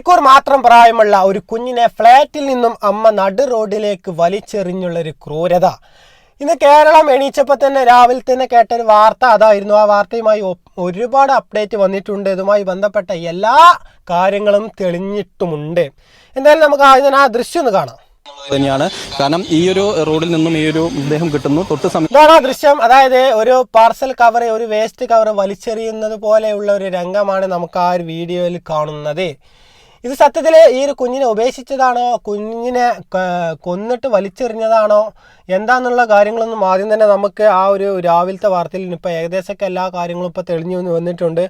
മണിക്കൂർ മാത്രം പ്രായമുള്ള ഒരു കുഞ്ഞിനെ ഫ്ളാറ്റിൽ നിന്നും അമ്മ നടു റോഡിലേക്ക് വലിച്ചെറിഞ്ഞുള്ള ഒരു ക്രൂരത. ഇന്ന് കേരളം എണീച്ചപ്പോൾ തന്നെ രാവിലെ തന്നെ കേട്ട ഒരു വാർത്ത അതായിരുന്നു. ആ വാർത്തയുമായി ഒരുപാട് അപ്ഡേറ്റ് വന്നിട്ടുണ്ട്. ഇതുമായി ബന്ധപ്പെട്ട എല്ലാ കാര്യങ്ങളും തെളിഞ്ഞിട്ടുമുണ്ട്. എന്തായാലും നമുക്ക് ആദ്യം ആ ദൃശ്യം ഒന്ന് കാണാം. തന്നെയാണ്. കാരണം ഈ ഒരു റോഡിൽ നിന്നും ഈ ഒരു മൃതദേഹം കിട്ടുന്നു. തൊട്ട് സമയം ഇതാണ് ആ ദൃശ്യം. അതായത് ഒരു പാർസൽ കവർ ഒരു വേസ്റ്റ് കവർ വലിച്ചെറിയുന്നത് പോലെയുള്ള ഒരു രംഗമാണ് നമുക്ക് ആ ഒരു വീഡിയോയിൽ കാണുന്നത്. ഇത് സത്യത്തിൽ ഈ ഒരു കുഞ്ഞിനെ ഉപേക്ഷിച്ചതാണോ? കുഞ്ഞിനെ കൊന്നിട്ട് വലിച്ചെറിഞ്ഞതാണോ? എന്താന്നുള്ള കാര്യങ്ങളൊന്നും ആദ്യം തന്നെ നമുക്ക് ആ ഒരു രാവിലത്തെ വാർത്തയിൽ ഇപ്പോൾ ഏകദേശമൊക്കെ എല്ലാ കാര്യങ്ങളും ഇപ്പോൾ തെളിഞ്ഞു വന്ന് വന്നിട്ടുണ്ട്.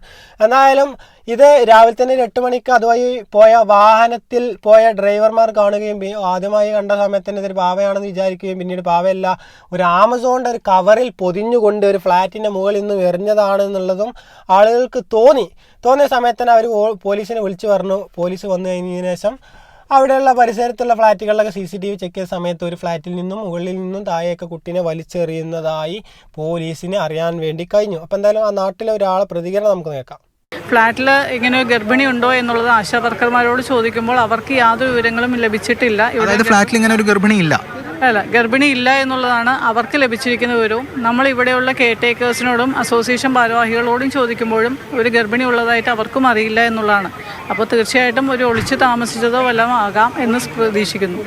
എന്തായാലും ഇത് രാവിലെ തന്നെ ഒരു എട്ട് മണിക്ക് അതുവഴി പോയ വാഹനത്തിൽ പോയ ഡ്രൈവർമാർ കാണുകയും ആദ്യമായി കണ്ട സമയത്ത് തന്നെ ഇതൊരു പാവയാണെന്ന് വിചാരിക്കുകയും പിന്നീട് പാവയല്ല ഒരു ആമസോണിന്റെ ഒരു കവറിൽ പൊതിഞ്ഞുകൊണ്ട് ഒരു ഫ്ലാറ്റിന്റെ മുകളിൽ നിന്ന് എറിഞ്ഞതാണ് എന്നുള്ളതും ആളുകൾക്ക് തോന്നി. തോന്നിയ സമയത്ത് തന്നെ അവർ പോലീസിനെ വിളിച്ചു പറഞ്ഞു. പോലീസ് വന്നു കഴിഞ്ഞതിന് ശേഷം അവിടെയുള്ള പരിസരത്തുള്ള ഫ്ലാറ്റുകളിലൊക്കെ C C T V check ചെയ്ത സമയത്ത് ഒരു ഫ്ലാറ്റിൽ നിന്നും മുകളിൽ നിന്നും താഴെയൊക്കെ കുട്ടീനെ വലിച്ചെറിയുന്നതായി പോലീസിന് അറിയാൻ വേണ്ടി കഴിഞ്ഞു. അപ്പോൾ എന്തായാലും ആ നാട്ടിലെ ഒരാളെ പ്രതികരണം നമുക്ക് കേൾക്കാം. ഫ്ലാറ്റിൽ ഇങ്ങനെ ഗർഭിണി ഉണ്ടോ എന്നുള്ളത് ആശാ വർക്കർമാരോട് ചോദിക്കുമ്പോൾ അവർക്ക് യാതൊരു വിവരങ്ങളും ലഭിച്ചിട്ടില്ല. ഫ്ലാറ്റിൽ ഇങ്ങനെ ഒരു ഗർഭിണി ഇല്ല. അല്ല ഗർഭിണി ഇല്ല എന്നുള്ളതാണ് അവർക്ക് ലഭിച്ചിരിക്കുന്ന വിവരവും. നമ്മൾ ഇവിടെയുള്ള കെയർ ടേക്കേഴ്സിനോടും അസോസിയേഷൻ ഭാരവാഹികളോടും ചോദിക്കുമ്പോഴും ഒരു ഗർഭിണി ഉള്ളതായിട്ട് അവർക്കും അറിയില്ല എന്നുള്ളതാണ്. അപ്പോൾ തീർച്ചയായിട്ടും ഒരു ഒളിച്ചു താമസിച്ചതോ വല്ലതും ആകാം എന്ന് പ്രതീക്ഷിക്കുന്നു.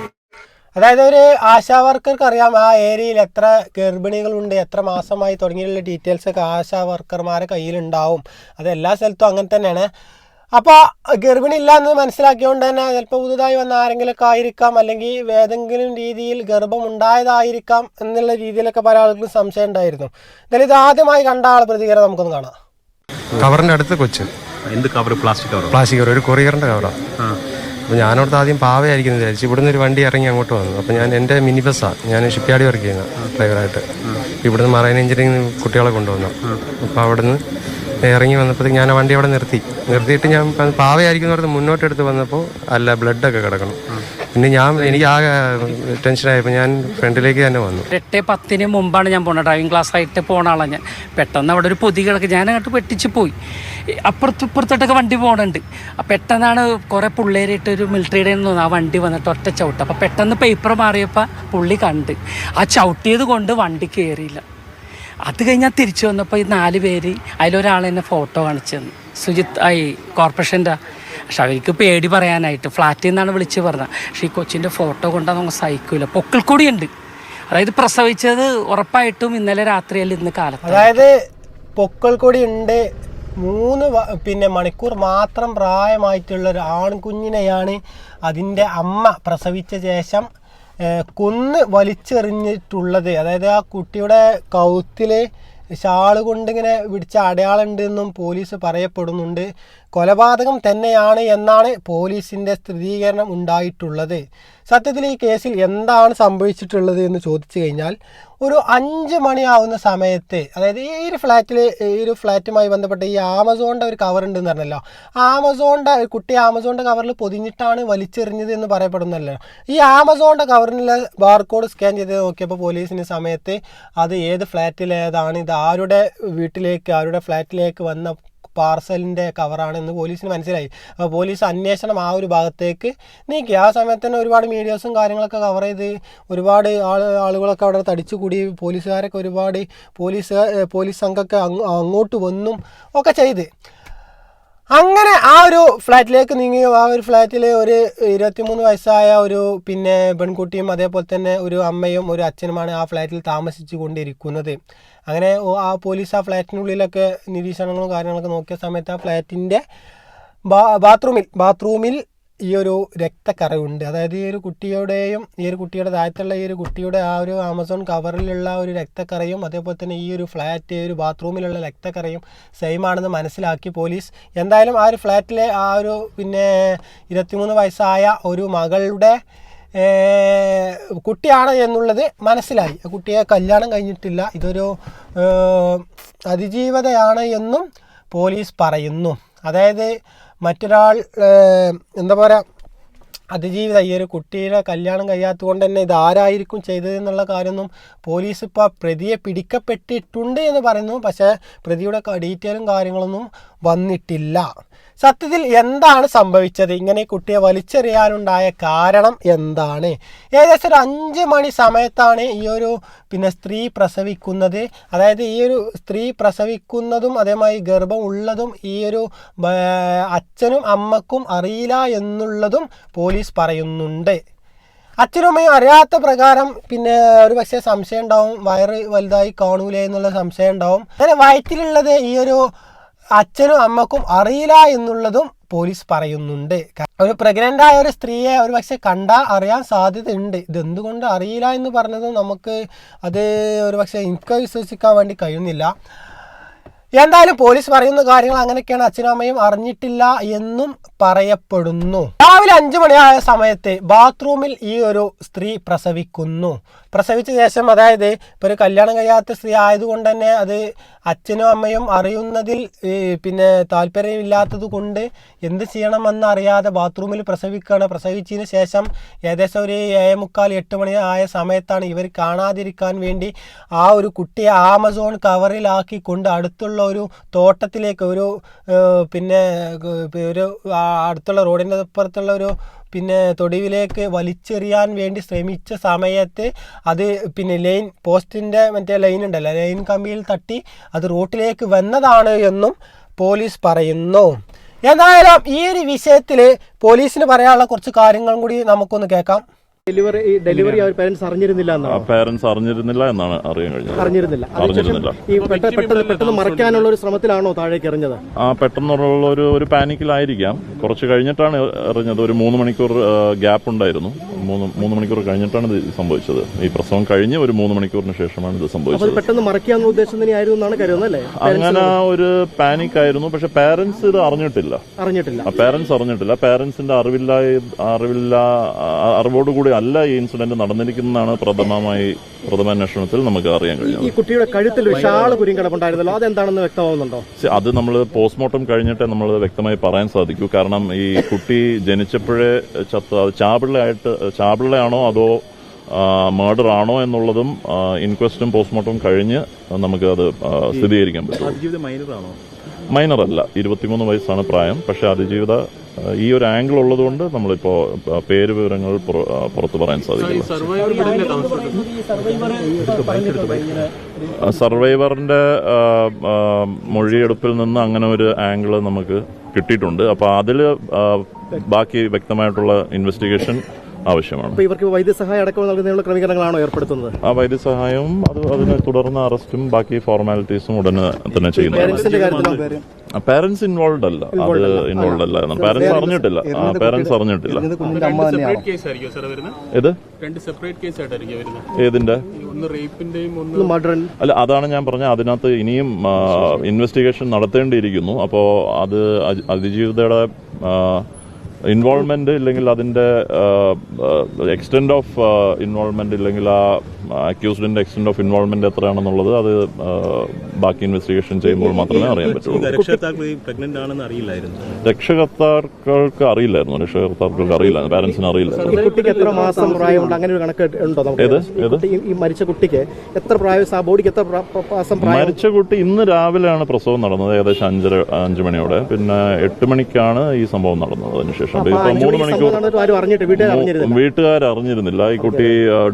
അതായത് ഒരു ആശാ വർക്കർക്ക് അറിയാം ആ ഏരിയയിൽ എത്ര ഗർഭിണികളുണ്ട് എത്ര മാസമായി തുടങ്ങിയുള്ള ഡീറ്റെയിൽസ് ഒക്കെ ആശാ വർക്കർമാരെ കയ്യിലുണ്ടാവും. അത് എല്ലാ സ്ഥലത്തും അങ്ങനെ തന്നെയാണ്. അപ്പോൾ ഗർഭിണി ഇല്ല എന്ന് മനസ്സിലാക്കിയോണ്ട് തന്നെ ചിലപ്പോൾ പുതുതായി വന്ന ആരെങ്കിലുമൊക്കെ ആയിരിക്കാം അല്ലെങ്കിൽ ഏതെങ്കിലും രീതിയിൽ ഗർഭം ഉണ്ടായതായിരിക്കാം എന്നുള്ള രീതിയിലൊക്കെ പല ആളുകൾക്കും സംശയം ഉണ്ടായിരുന്നു. എന്നാലും ഇത് ആദ്യമായി കണ്ട ആൾ പ്രതികരണം നമുക്കൊന്ന് കാണാം. കവറിന്റെ അടുത്ത് കൊച്ച്. എന്ത് cover plastic cover plastic cover ഒരു കൊറിയറിന്റെ കവറാണ് അപ്പോൾ ഞാനവിടുത്തെ ആദ്യം പാവയായിരിക്കുന്നത് വിചാരിച്ചു ഇവിടുന്ന് ഒരു വണ്ടി ഇറങ്ങി അങ്ങോട്ട് വന്നു. അപ്പോൾ ഞാൻ എന്റെ മിനി ബസ്സാണ് ഞാൻ ഷിപ്പ്യാർഡിൽ വർക്ക് ചെയ്യുന്ന ഡ്രൈവറായിട്ട്. ഇവിടുന്ന് മറൈൻ എഞ്ചിനീയറിംഗ് കുട്ടികളെ കൊണ്ടുവന്നു. അപ്പോൾ അവിടുന്ന് ഇറങ്ങി വന്നപ്പോഴത്തേക്ക് ഞാൻ ആ വണ്ടി അവിടെ നിർത്തി. നിർത്തിയിട്ട് ഞാൻ പ- പാവയായിരിക്കും എന്ന് പറഞ്ഞ് മുന്നോട്ട് എടുത്ത് വന്നപ്പോൾ അല്ല ബ്ലഡൊക്കെ കിടക്കണം. പിന്നെ ഞാൻ എനിക്ക് ആകെ ടെൻഷനായപ്പോൾ ഞാൻ ഫ്രണ്ടിലേക്ക് തന്നെ വന്നു. എട്ട് പത്തിന് മുമ്പാണ് ഞാൻ പോണത്. ഡ്രൈവിംഗ് ക്ലാസ് ആയിട്ട് പോണ ആളാണ് ഞാൻ. പെട്ടെന്ന് അവിടെ ഒരു പൊതി കിടക്ക്. ഞാൻ അങ്ങോട്ട് വെട്ടിച്ച് പോയി. അപ്പുറത്ത് ഇപ്പുറത്തോട്ടൊക്കെ വണ്ടി പോകണുണ്ട് പെട്ടെന്നാണ് കുറേ പിള്ളേരിട്ട് ഒരു മിലിറ്ററിയുടെ നിന്ന് ആ വണ്ടി വന്നിട്ട് ഒറ്റ ചവിട്ട്. അപ്പം പെട്ടെന്ന് പേപ്പർ മാറിയപ്പോൾ പുള്ളി കണ്ട്. ആ ചവിട്ടിയത് കൊണ്ട് വണ്ടി കയറിയില്ല അത് കഴിഞ്ഞാൽ തിരിച്ചു വന്നപ്പോൾ ഈ നാല് പേര് അതിലൊരാൾ എന്നെ ഫോട്ടോ കാണിച്ചു തന്നു സുജിത്ത് ഐ കോർപ്പറേഷന്റെ പക്ഷെ അവർക്ക് പേടി പറയാനായിട്ട് ഫ്ലാറ്റിൽ നിന്നാണ് വിളിച്ച് പറഞ്ഞത്. പക്ഷേ ഈ കൊച്ചിന്റെ ഫോട്ടോ കൊണ്ടാൽ നമുക്ക് സഹിക്കില്ല പൊക്കിൾ ഉണ്ട് അതായത് പ്രസവിച്ചത് ഉറപ്പായിട്ടും ഇന്നലെ രാത്രിയല്ല ഇന്ന് കാലത്ത്. അതായത് പൊക്കൾ കൊടി ഉണ്ട്. മൂന്ന് പിന്നെ മണിക്കൂർ മാത്രം പ്രായമായിട്ടുള്ള ഒരു ആൺകുഞ്ഞിനെയാണ് അതിന്റെ അമ്മ പ്രസവിച്ച ശേഷം കൊന്ന് വലിച്ചെറിഞ്ഞിട്ടുള്ളത് അതായത് ആ കുട്ടിയുടെ കൗത്തിൽ ഷാൾ കൊണ്ടിങ്ങനെ പിടിച്ച അടയാളുണ്ടെന്നും പോലീസ് പറയപ്പെടുന്നുണ്ട്. കൊലപാതകം തന്നെയാണ് എന്നാണ് പോലീസിന്റെ സ്ഥിരീകരണം ഉണ്ടായിട്ടുള്ളത്. സത്യത്തിൽ ഈ കേസിൽ എന്താണ് സംഭവിച്ചിട്ടുള്ളത് എന്ന് ചോദിച്ചു കഴിഞ്ഞാൽ ഒരു അഞ്ച് മണിയാവുന്ന സമയത്ത് അതായത് ഈ ഒരു ഫ്ലാറ്റിൽ ഈ ഒരു ഫ്ലാറ്റുമായി ബന്ധപ്പെട്ട ഈ ആമസോണിന്റെ ഒരു കവർ ഉണ്ടെന്ന് പറഞ്ഞല്ലോ. ആമസോണിന്റെ കുട്ടി ആമസോണിന്റെ കവറിൽ പൊതിഞ്ഞിട്ടാണ് വലിച്ചെറിഞ്ഞത് എന്ന് പറയപ്പെടുന്നല്ലോ. ഈ ആമസോണിന്റെ കവറിനുള്ള ബാർകോഡ് സ്കാൻ ചെയ്ത് നോക്കിയപ്പോൾ പോലീസിന് സമയത്ത് അത് ഏത് ഫ്ലാറ്റിലേതാണ് ഇത് ആരുടെ വീട്ടിലേക്ക് ആരുടെ ഫ്ലാറ്റിലേക്ക് വന്ന പാർസലിന്റെ കവറാണെന്ന് പോലീസിന് മനസ്സിലായി. അപ്പോൾ പോലീസ് അന്വേഷണം ആ ഒരു ഭാഗത്തേക്ക് നീക്കി. ആ സമയത്ത് തന്നെ ഒരുപാട് മീഡിയാസും കാര്യങ്ങളൊക്കെ കവർ ചെയ്ത് ഒരുപാട് ആൾ ആളുകളൊക്കെ അവിടെ തടിച്ചു കൂടി പോലീസുകാരൊക്കെ ഒരുപാട് പോലീസ് പോലീസ് സംഘമൊക്കെ അങ്ങോട്ട് വന്നും ഒക്കെ ചെയ്ത്. അങ്ങനെ ആ ഒരു ഫ്ലാറ്റിലേക്ക് നീങ്ങി. ആ ഒരു ഫ്ലാറ്റിൽ ഒരു ഇരുപത്തിമൂന്ന് വയസ്സായ ഒരു പിന്നെ പെൺകുട്ടിയും അതേപോലെ തന്നെ ഒരു അമ്മയും ഒരു അച്ഛനുമാണ് ആ ഫ്ലാറ്റിൽ താമസിച്ചു കൊണ്ടിരിക്കുന്നത്. അങ്ങനെ ആ പോലീസ് ആ ഫ്ലാറ്റിനുള്ളിലൊക്കെ നിരീക്ഷണങ്ങളും കാര്യങ്ങളൊക്കെ നോക്കിയ സമയത്ത് ആ ഫ്ലാറ്റിന്റെ ബാത്റൂമിൽ ബാത്റൂമിൽ ഈ ഒരു രക്തക്കറയുണ്ട്. അതായത് ഈ ഒരു കുട്ടിയുടെയും ഈ ഒരു കുട്ടിയുടെ താഴത്തുള്ള ഈ ഒരു കുട്ടിയുടെ ആ ഒരു ആമസോൺ കവറിലുള്ള ഒരു രക്തക്കറയും അതേപോലെ തന്നെ ഈ ഒരു ഫ്ലാറ്റ് ഒരു ബാത്റൂമിലുള്ള രക്തക്കറയും സെയിം ആണെന്ന് മനസ്സിലാക്കി പോലീസ്. എന്തായാലും ആ ഒരു ഫ്ലാറ്റിലെ ആ ഒരു പിന്നെ ഇരുപത്തിമൂന്ന് വയസ്സായ ഒരു മകളുടെ കുട്ടിയാണ് എന്നുള്ളത് മനസ്സിലായി. കുട്ടിയെ കല്യാണം കഴിഞ്ഞിട്ടില്ല. ഇതൊരു അതിജീവതയാണ് എന്നും പോലീസ് പറയുന്നു. അതായത് മറ്റൊരാൾ എന്താ പറയുക അതിജീവിത ഈ ഒരു കുട്ടിയുടെ കല്യാണം കഴിയാത്തത് കൊണ്ട് തന്നെ ഇത് ആരായിരിക്കും ചെയ്തതെന്നുള്ള കാര്യമൊന്നും പോലീസ് ഇപ്പോൾ പ്രതിയെ പിടിക്കപ്പെട്ടിട്ടുണ്ട് എന്ന് പറയുന്നു. പക്ഷേ പ്രതിയുടെ ഡീറ്റെയിലും കാര്യങ്ങളൊന്നും വന്നിട്ടില്ല. സത്യത്തിൽ എന്താണ് സംഭവിച്ചത്? ഇങ്ങനെ കുട്ടിയെ വലിച്ചെറിയാനുണ്ടായ കാരണം എന്താണ്? ഏകദേശം ഒരു അഞ്ച് മണി സമയത്താണ് ഈ ഒരു പിന്നെ സ്ത്രീ പ്രസവിക്കുന്നത്. അതായത് ഈ ഒരു സ്ത്രീ പ്രസവിക്കുന്നതും അതേമാതിരി ഗർഭം ഉള്ളതും ഈ ഒരു അച്ഛനും അമ്മക്കും അറിയില്ല എന്നുള്ളതും പോലീസ് പറയുന്നുണ്ട്. അച്ഛനും അമ്മയും അറിയാത്ത പ്രകാരം പിന്നെ ഒരു പക്ഷേ സംശയം ഉണ്ടാവും. വയറ് വലുതായി കാണൂലേ എന്നുള്ള സംശയം ഉണ്ടാവും. അങ്ങനെ വയറ്റിലുള്ളത് ഈ ഒരു അച്ഛനും അമ്മക്കും അറിയില്ല എന്നുള്ളതും പോലീസ് പറയുന്നുണ്ട്. ഒരു പ്രഗ്നന്റ് ആയ ഒരു സ്ത്രീയെ ഒരു പക്ഷെ കണ്ടാൽ അറിയാൻ സാധ്യതയുണ്ട്. ഇതെന്തുകൊണ്ട് അറിയില്ല എന്ന് പറഞ്ഞതും നമുക്ക് അത് ഒരു പക്ഷേ എനിക്ക് വിശ്വസിക്കാൻ വേണ്ടി കഴിയുന്നില്ല. എന്തായാലും പോലീസ് പറയുന്ന കാര്യങ്ങൾ അങ്ങനെയൊക്കെയാണ് അച്ഛനും അമ്മയും അറിഞ്ഞിട്ടില്ല എന്നും പറയപ്പെടുന്നു. രാവിലെ അഞ്ചു മണിയായ സമയത്ത് ബാത്റൂമിൽ ഈ ഒരു സ്ത്രീ പ്രസവിക്കുന്നു. പ്രസവിച്ച ശേഷം അതായത് ഇപ്പോൾ ഒരു കല്യാണം കഴിയാത്ത സ്ത്രീ ആയതുകൊണ്ട് തന്നെ അത് അച്ഛനും അമ്മയും അറിയുന്നതിൽ പിന്നെ താല്പര്യമില്ലാത്തത് കൊണ്ട് എന്ത് ചെയ്യണമെന്ന് അറിയാതെ ബാത്റൂമിൽ പ്രസവിക്കുകയാണ്. പ്രസവിച്ചതിന് ശേഷം ഏകദേശം ഒരു ഏഴ് മുക്കാൽ എട്ട് മണി ആയ സമയത്താണ് ഇവർ കാണാതിരിക്കാൻ വേണ്ടി ആ ഒരു കുട്ടിയെ ആമസോൺ കവറിലാക്കി കൊണ്ട് അടുത്തുള്ള ഒരു തോട്ടത്തിലേക്ക് ഒരു പിന്നെ ഒരു അടുത്തുള്ള റോഡിന്റെ അപ്പുറത്തുള്ള ഒരു പിന്നെ തൊടിവിലേക്ക് വലിച്ചെറിയാൻ വേണ്ടി ശ്രമിച്ച സമയത്ത് അത് പിന്നെ ലൈൻ പോസ്റ്റിന്റെ മറ്റേ ലൈൻ ഉണ്ടല്ലോ ലൈൻ കമ്പിയിൽ തട്ടി അത് റോട്ടിലേക്ക് വന്നതാണ് എന്നും പോലീസ് പറയുന്നു. എന്തായാലും ഈ ഒരു വിഷയത്തിൽ പോലീസിന് പറയാനുള്ള കുറച്ച് കാര്യങ്ങളും കൂടി നമുക്കൊന്ന് കേൾക്കാം. ഡെലിവറി ഡെലിവറി അവർ പേരൻസ് അറിഞ്ഞിരുന്നില്ല എന്നാണ്? പാരന്റ്സ് അറിഞ്ഞിരുന്നില്ല എന്നാണ് അറിയാൻ കഴിഞ്ഞത്. അറിഞ്ഞിരുന്നില്ല. അറിഞ്ഞിരുന്നില്ല. ഈ പെട്ടെന്ന് പെട്ടെന്ന് മറക്കാനുള്ള ഒരു ശ്രമത്തിലാണോ താഴേക്ക് എറിഞ്ഞത്? ആ പെട്ടെന്നുള്ള ഒരു ഒരു പാനിക്കിലായിരിക്കാം. കുറച്ച് കഴിഞ്ഞിട്ടാണ് എറിഞ്ഞത്. ഒരു മൂന്ന് മണിക്കൂർ ഗ്യാപ്പ് ഉണ്ടായിരുന്നു. മൂന്ന് മൂന്ന് മണിക്കൂർ കഴിഞ്ഞിട്ടാണ് ഇത് സംഭവിച്ചത്. ഈ പ്രസവം കഴിഞ്ഞ് ഒരു മൂന്ന് മണിക്കൂറിന് ശേഷമാണ് ഇത് സംഭവിച്ചത്. പെട്ടെന്ന് മറയ്ക്കാന്ന് ഉദ്ദേശം തന്നെയായിരുന്നു എന്നാണ് കരുതുന്നത് അല്ലേ? അങ്ങനെ ഒരു പാനിക് ആയിരുന്നു. പക്ഷെ പാരന്റ്സ് ഇത് അറിഞ്ഞിട്ടില്ല. അറിഞ്ഞിട്ടില്ല. പാരന്റ്സ് അറിഞ്ഞിട്ടില്ല. പാരന്റ്സിന്റെ അറിവില്ല അറിവില്ല അറിവോടുകൂടി അല്ല ഈ ഇൻസിഡന്റ് നടന്നിരിക്കുന്നതാണ് പ്രഥമമായി പ്രഥമ അന്വേഷണത്തിൽ നമുക്ക് അറിയാൻ ഈ കുട്ടിയുടെ കഴുത്തിൽ വിശാല ഷാൾ കുരിയും കിടപ്പുണ്ടായിരുന്നല്ലോ അതെന്താണെന്ന് വ്യക്തമാവുന്നുണ്ടോ? അത് നമ്മൾ പോസ്റ്റ്മോർട്ടം കഴിഞ്ഞിട്ടേ നമ്മൾ വ്യക്തമായി പറയാൻ സാധിക്കൂ. കാരണം ഈ കുട്ടി ജനിച്ചപ്പോഴേ ചത്ത അത് ചാപിള്ളയായിട്ട് ചാപിള്ളയാണോ അതോ മർഡർ ആണോ എന്നുള്ളതും ഇൻക്വസ്റ്റും പോസ്റ്റ്മോർട്ടം കഴിഞ്ഞ് നമുക്ക് അത് സ്ഥിരീകരിക്കാൻ പറ്റും മൈനർ അല്ല ഇരുപത്തിമൂന്ന് വയസ്സാണ് പ്രായം. പക്ഷെ അതിജീവിത ഈ ഒരു ആംഗിൾ ഉള്ളതുകൊണ്ട് നമ്മളിപ്പോ പേര് വിവരങ്ങൾ പുറത്തു പറയാൻ സാധിക്കില്ല. സർവൈവറിന്റെ മൊഴിയെടുപ്പിൽ നിന്ന് അങ്ങനെ ഒരു ആംഗിൾ നമുക്ക് കിട്ടിയിട്ടുണ്ട്. അപ്പോൾ അതിൽ ബാക്കി വ്യക്തമായിട്ടുള്ള ഇൻവെസ്റ്റിഗേഷൻ ആവശ്യമാണ്. ഇവർക്ക് വൈദ്യസഹായം അടക്കം നൽകുന്നതിനുള്ള ക്രമീകരണങ്ങളാണോ ഏർപ്പെടുത്തുന്നത്? ആ വൈദ്യസഹായവും അത് അതിനെ തുടർന്ന് അറസ്റ്റും ബാക്കി ഫോർമാലിറ്റീസും ഉടനെ തന്നെ ചെയ്യുന്നു പാരന്റ്സ് ഇൻവോൾവ് അല്ല. അത് ഇൻവോൾവ് അല്ല. പാരന്റ്സ് അറിഞ്ഞിട്ടില്ല. പാരന്റ്സ് അറിഞ്ഞിട്ടില്ല. ഏത്? രണ്ട് സെപ്പറേറ്റ് കേസ് ആയിട്ടായിരിക്കും വരുന്നത്? ഏതിന്റെ? ഒന്ന് റേപ്പിന്റെയും ഒന്ന് മർഡർ അല്ല അതാണ് ഞാൻ പറഞ്ഞ അതിനകത്ത് ഇനിയും ഇൻവെസ്റ്റിഗേഷൻ നടത്തേണ്ടിയിരിക്കുന്നു. അപ്പോ അത് അതിജീവിതയുടെ ഇൻവോൾവ്മെന്റ് ഇല്ലെങ്കിൽ അതിന്റെ എക്സ്റ്റെൻഡ് ഓഫ് ഇൻവോൾവ്മെന്റ് ഇല്ലെങ്കിൽ ആ അക്യൂസ്ഡിന്റെ എക്സ്റ്റെൻഡ് ഓഫ് ഇൻവോൾവ്മെന്റ് എത്രയാണെന്നുള്ളത് അത് ബാക്കി ഇൻവെസ്റ്റിഗേഷൻ ചെയ്യുമ്പോൾ മാത്രമേ അറിയാൻ പറ്റുള്ളൂ. രക്ഷകർത്താക്കൾക്ക് അറിയില്ലായിരുന്നു. രക്ഷകർത്താക്കൾക്ക് അറിയില്ലായിരുന്നു. പാരന്റ്സിന് അറിയില്ലായിരുന്നു കുട്ടിക്ക് എത്ര മാസം പ്രായമുണ്ട്? അങ്ങനെ ഒരു കണക്ക് ഉണ്ടോ ഏത്? ഈ മരിച്ച കുട്ടിക്ക് എത്ര പ്രായം? ആ ബോഡിക്ക് എത്ര മാസം പ്രായം? മരിച്ച കുട്ടി ഇന്ന് രാവിലെയാണ് പ്രസവം നടന്നത്. ഏകദേശം അഞ്ചര അഞ്ച് മണിയോടെ. പിന്നെ എട്ട് മണിക്കാണ് ഈ സംഭവം നടന്നത്. അതിനുശേഷം ഇപ്പൊ മൂന്ന് മണിക്കൂർ വീട്ടുകാർ അറിഞ്ഞിരുന്നില്ല? ഈ കുട്ടി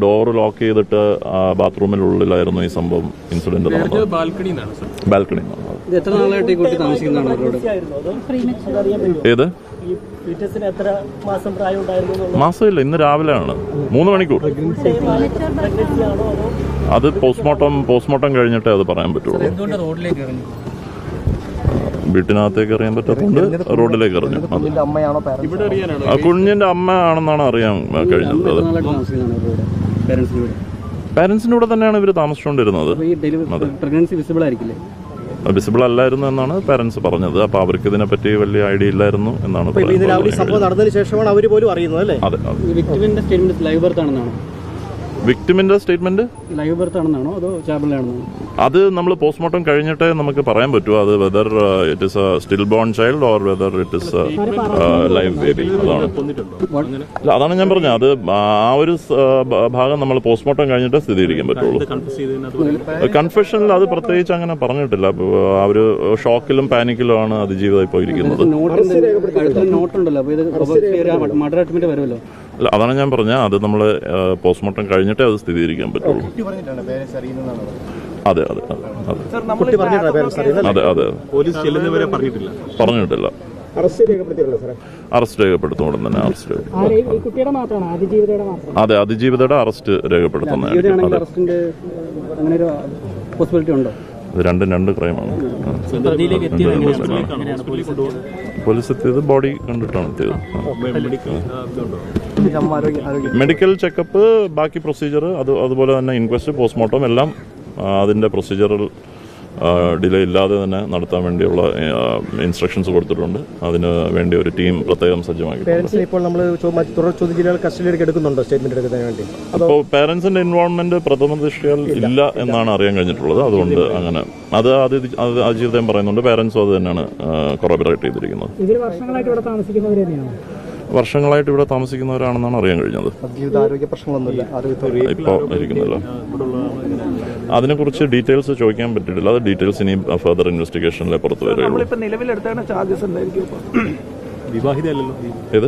ഡോർ ലോക്ക് ചെയ്തിട്ട് ബാത്റൂമിനുള്ളിലായിരുന്നു ഈ സംഭവം ഇൻസിഡന്റ് നടന്നത്. ബാൽക്കണി ഏത്? ഈ ഫീറ്റസിന് എത്ര മാസം പ്രായം ഉണ്ടായിരുന്നു മാസമില്ല ഇന്ന് രാവിലെയാണ്. മൂന്ന് മണിക്കൂർ. അത് പോസ്റ്റ്മോർട്ടം പോസ്റ്റ്മോർട്ടം കഴിഞ്ഞിട്ടേ അത് പറയാൻ പറ്റുള്ളൂ. എന്തുകൊണ്ട് റോഡിലേക്ക് ഇറങ്ങി? വീട്ടിനകത്തേക്ക് അറിയാൻ പറ്റാത്തതുകൊണ്ട് റോഡിലേക്ക് എറിഞ്ഞു. അത്. അമ്മയാണോ ഇവിടെ അറിയാനാണോ ആ കുഞ്ഞിന്റെ അമ്മ ആണെന്നാണ് അറിയാൻ കഴിഞ്ഞത്. പാരന്റ്സിന്റെ കൂടെ തന്നെയാണ് ഇവർ താമസിച്ചുകൊണ്ടിരുന്നത്. വിസിബിൾ ആയിരിക്കില്ലേ? വിസിബിൾ അല്ലായിരുന്നു എന്നാണ് പാരന്റ്സ് പറഞ്ഞത്. അപ്പൊ അവർക്ക് ഇതിനെ പറ്റി വലിയ ഐഡിയ ഇല്ലായിരുന്നു എന്നാണ് നടന്നതിന് ശേഷമാണ് അവർ പോലും അറിയുന്നത് അല്ലേ? അതെ വിക്ടിമിന്റെ സ്റ്റേറ്റ്മെന്റ് ലൈവ് ബർത്ത് ആണെന്നാണ്? അതോ ചാബിളിലാണെന്നാണോ അത് നമ്മൾ പോസ്റ്റ്മോർട്ടം കഴിഞ്ഞിട്ടേ നമുക്ക് പറയാൻ പറ്റൂ. അത് whether it is a stillborn child or whether it is live baby അതാണ്. അല്ല, അതാണ് ഞാൻ പറഞ്ഞത്. അത് ആ ഒരു ഭാഗം നമ്മൾ പോസ്റ്റ്മോർട്ടം കഴിഞ്ഞിട്ട് സ്ഥിരീകരിക്കാൻ പറ്റുള്ളൂ. കൺഫെഷനിൽ അത് പ്രത്യേകിച്ച് അങ്ങനെ പറഞ്ഞിട്ടില്ല. ആ ഒരു ഷോക്കിലും പാനിക്കിലും ആണ് അതിജീവിതം പോയിരിക്കുന്നത്. നോട്ടുണ്ടല്ലോ അല്ല അതാണ് ഞാൻ പറഞ്ഞത്. അത് നമ്മൾ പോസ്റ്റ്മോർട്ടം കഴിഞ്ഞിട്ടേ അത് സ്ഥിരീകരിക്കാൻ പറ്റുള്ളൂ. അതെ അതെ അതെ അതെ. കുട്ടി പറഞ്ഞിട്ടാണ് പേരൻസ് അറിയുന്നത് അതെ അതെ പോലീസ് ചെല്ലുന്നവരെ പറഞ്ഞിട്ടില്ല. പറഞ്ഞിട്ടില്ല. അറസ്റ്റ് രേഖപ്പെടുത്തും ഉടൻ തന്നെ അറസ്റ്റ് അതെ അതിജീവിതയുടെ അറസ്റ്റ് രേഖപ്പെടുത്തുന്നതായിരിക്കും ഇത് രണ്ടും രണ്ട് ക്രൈമാണ്. പോലീസ് എത്തിയത്? ബോഡി കണ്ടിട്ടാണ് എത്തിയത്. മെഡിക്കൽ ചെക്കപ്പ് ബാക്കി പ്രൊസീജിയർ അത് അതുപോലെ തന്നെ ഇൻക്വസ്റ്റ് പോസ്റ്റ്മോർട്ടം എല്ലാം അതിന്റെ പ്രൊസീജിയറൽ ഡിലേ ഇല്ലാതെ തന്നെ നടത്താൻ വേണ്ടിയുള്ള ഇൻസ്ട്രക്ഷൻസ് കൊടുത്തിട്ടുണ്ട്. അതിന് വേണ്ടി ഒരു ടീം പ്രത്യേകം സജ്ജമാക്കി ഇപ്പോൾ നമ്മൾ തുടർ ചോദ്യം ചെയ്യലുകൾ കസ്റ്റഡിയിലേക്ക് എടുക്കുന്നുണ്ടോ സ്റ്റേറ്റ്മെന്റ് എടുക്കുന്നതിന് വേണ്ടി? അപ്പോൾ പേരൻസിന്റെ ഇൻവോൾവ്മെന്റ് പ്രഥമ ദൃഷ്ടിയാൽ ഇല്ല. എന്നാണ് അറിയാൻ കഴിഞ്ഞിട്ടുള്ളത്. അതുകൊണ്ട് അങ്ങനെ. അത് അത് അത് അജീവിതം പറയുന്നുണ്ട്. പേരൻസും അത് തന്നെയാണ് കൊറോബറേറ്റ് ചെയ്തിരിക്കുന്നത്. വർഷങ്ങളായിട്ട് ഇവിടെ താമസിക്കുന്നവർ തന്നെയാണ്? വർഷങ്ങളായിട്ട് ഇവിടെ താമസിക്കുന്നവരാണെന്നാണ് അറിയാൻ കഴിഞ്ഞത്. ഇപ്പോൾ ഇരിക്കുന്നില്ല. അതിനെക്കുറിച്ച് ഡീറ്റെയിൽസ് ചോദിക്കാൻ പറ്റിയിട്ടില്ല. അത് ഡീറ്റെയിൽസ് ഇനി ഫർദർ ഇൻവെസ്റ്റിഗേഷനിലെ പുറത്ത് വരികയുള്ളൂ. വിവാഹിതയല്ലല്ലോ. ഇത്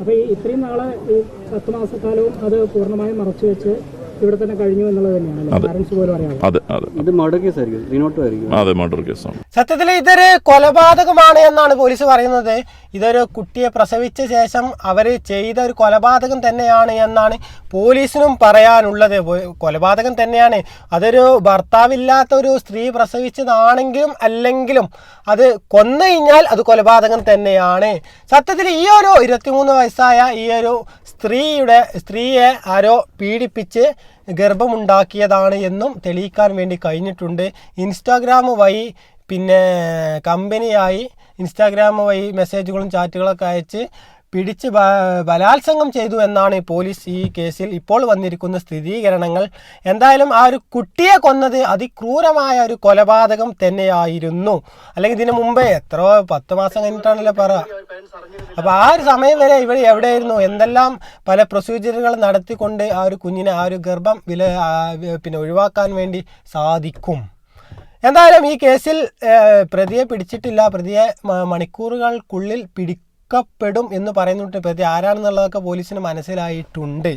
അപ്പൊ ഈ ഇത്രയും നാളെ ഈ പത്ത് മാസക്കാലവും അത് പൂർണമായും മറച്ചു വെച്ച് ഇവിടെ തന്നെ കഴിഞ്ഞു എന്നുള്ളത് തന്നെയാണ് അതെ. അതെ ഇത് മർഡർ കേസ് ആയിരിക്കും റിനോട്ടോ ആയിരിക്കും. അതെ മർഡർ കേസാണ് സത്യത്തിൽ ഇതൊരു കൊലപാതകമാണ് എന്നാണ് പോലീസ് പറയുന്നത്. ഇതൊരു കുട്ടിയെ പ്രസവിച്ച ശേഷം അവർ ചെയ്ത ഒരു കൊലപാതകം തന്നെയാണ് എന്നാണ് പോലീസിനും പറയാനുള്ളത്. കൊലപാതകം തന്നെയാണ്. അതൊരു ഭർത്താവില്ലാത്ത ഒരു സ്ത്രീ പ്രസവിച്ചതാണെങ്കിലും അല്ലെങ്കിലും അത് കൊന്നു കഴിഞ്ഞാൽ അത് കൊലപാതകം തന്നെയാണ്. സത്യത്തിൽ ഈ ഒരു ഇരുപത്തിമൂന്ന് വയസ്സായ ഈ ഒരു സ്ത്രീയുടെ സ്ത്രീയെ ആരോ പീഡിപ്പിച്ച് ഗർഭമുണ്ടാക്കിയതാണ് എന്നും തെളിയിക്കാൻ വേണ്ടി കഴിഞ്ഞിട്ടുണ്ട്. ഇൻസ്റ്റാഗ്രാം വഴി പിന്നെ കമ്പനിയായി ഇൻസ്റ്റാഗ്രാം വഴി മെസ്സേജുകളും ചാറ്റുകളൊക്കെ അയച്ച് പിടിച്ച് ബലാത്സംഗം ചെയ്തു എന്നാണ് പോലീസ് ഈ കേസിൽ ഇപ്പോൾ വന്നിരിക്കുന്ന സ്ഥിരീകരണങ്ങൾ. എന്തായാലും ആ ഒരു കുട്ടിയെ കൊന്നത് അതിക്രൂരമായ ഒരു കൊലപാതകം തന്നെയായിരുന്നു. അല്ലെങ്കിൽ ഇതിനു മുമ്പേ എത്രയോ പത്ത് മാസം കഴിഞ്ഞിട്ടാണല്ലോ പറ. അപ്പോൾ ആ ഒരു സമയം വരെ ഇവിടെ എവിടെയായിരുന്നു? എന്തെല്ലാം പല പ്രൊസീജിയറുകൾ നടത്തിക്കൊണ്ട് ആ ഒരു കുഞ്ഞിനെ ആ ഒരു ഗർഭം വില പിന്നെ ഒഴിവാക്കാൻ വേണ്ടി സാധിക്കും. എന്തായാലും ഈ കേസിൽ പ്രതിയെ പിടിച്ചിട്ടില്ല. പ്രതിയെ മണിക്കൂറുകൾക്കുള്ളിൽ മണിക്കൂറുകൾക്കുള്ളിൽ പിടിക്കപ്പെടും എന്ന് പറയുന്നുണ്ട് പ്രതി ആരാണെന്നുള്ളതൊക്കെ പോലീസിന് മനസ്സിലായിട്ടുണ്ട്.